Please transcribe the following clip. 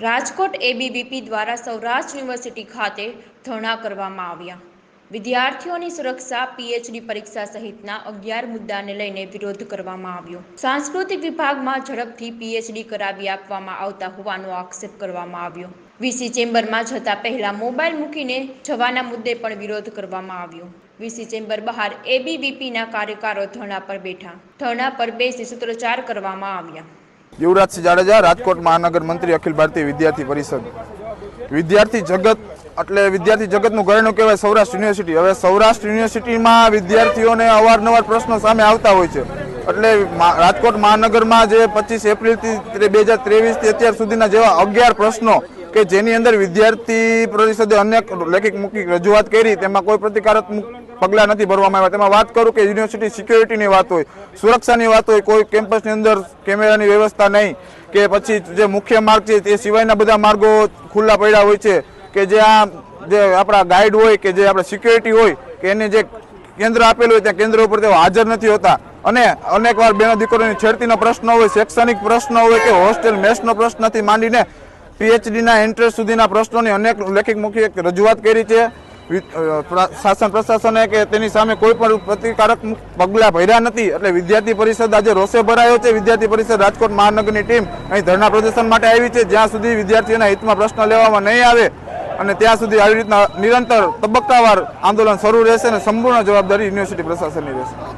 Rajkot ABVP દ્વારા Saurashtra university ખાતે ધરણા કરવામાં આવ્યા. વિદ્યાર્થીઓની સુરક્ષા પીએચડી પરીક્ષા સહિતના અગિયાર મુદ્દાને લઈને વિરોધ કરવામાં આવ્યો. સાંસ્કૃતિક વિભાગમાં ઝડપથી પીએચડી કરાવી આપવામાં આવતા હોવાનો આક્ષેપ કરવામાં આવ્યો. વીસી ચેમ્બરમાં જતા પહેલા મોબાઈલ મૂકીને જવાના મુદ્દે પણ વિરોધ કરવામાં આવ્યો. વીસી ચેમ્બર બહાર એબીવીપીના કાર્યકારો ધરણા પર બેઠા. ધરણા પર બેસી સૂત્રોચ્ચાર કરવામાં આવ્યા. યુવરાજસિંહ જાડેજા, રાજકોટ મહાનગર મંત્રી અખિલ ભારતીય વિદ્યાર્થી પરિષદ. વિદ્યાર્થી જગત, એટલે વિદ્યાર્થી જગતનું ઘરેણું કહેવાય સૌરાષ્ટ્ર યુનિવર્સિટી. હવે સૌરાષ્ટ્ર યુનિવર્સિટીમાં વિદ્યાર્થીઓને અવારનવાર પ્રશ્નો સામે આવતા હોય છે. એટલે રાજકોટ મહાનગરમાં જે પચીસ એપ્રિલથી બે હજાર ત્રેવીસથી અત્યાર સુધીના જેવા અગિયાર પ્રશ્નો કે જેની અંદર વિદ્યાર્થી પરિષદે અનેક લેખિત મૂકી રજૂઆત કરી, તેમાં કોઈ પ્રતિકારાત્મક પગલાં નથી ભરવામાં આવ્યા. તેમાં વાત કરું કે યુનિવર્સિટી સિક્યોરિટીની વાત હોય, સુરક્ષાની વાત હોય, કોઈ કેમ્પસની અંદર કેમેરાની વ્યવસ્થા નહીં, કે પછી જે મુખ્ય માર્ગ છે તે સિવાયના બધા માર્ગો ખુલ્લા પડ્યા હોય છે, કે જે આ જે આપણા ગાઈડ હોય, કે જે આપણે સિક્યોરિટી હોય, કે એને જે કેન્દ્ર આપેલું હોય, ત્યાં કેન્દ્ર ઉપર તેઓ હાજર નથી હોતા. અને અનેક વાર બેનો દીકરોની છેડતીનો પ્રશ્ન હોય, શૈક્ષણિક પ્રશ્ન હોય કે હોસ્ટેલ મેસનો પ્રશ્નથી માંડીને પીએચડીના એન્ટ્રન્સ સુધીના પ્રશ્નોની અનેક લેખિત મુખી રજૂઆત કરી છે. શાસન પ્રશાસને કે તેની સામે કોઈ પણ પ્રતિકારક પગલાં ભર્યા નથી. એટલે વિદ્યાર્થી પરિષદ આજે રોષે ભરાયો છે. વિદ્યાર્થી પરિષદ રાજકોટ મહાનગરની ટીમ અહીં ધરણા પ્રદર્શન માટે આવી છે. જ્યાં સુધી વિદ્યાર્થીઓના હિતમાં પ્રશ્ન લેવામાં નહીં આવે અને ત્યાં સુધી આવી રીતના નિરંતર તબક્કાવાર આંદોલન શરૂ રહેશે અને સંપૂર્ણ જવાબદારી યુનિવર્સિટી પ્રશાસનની રહેશે.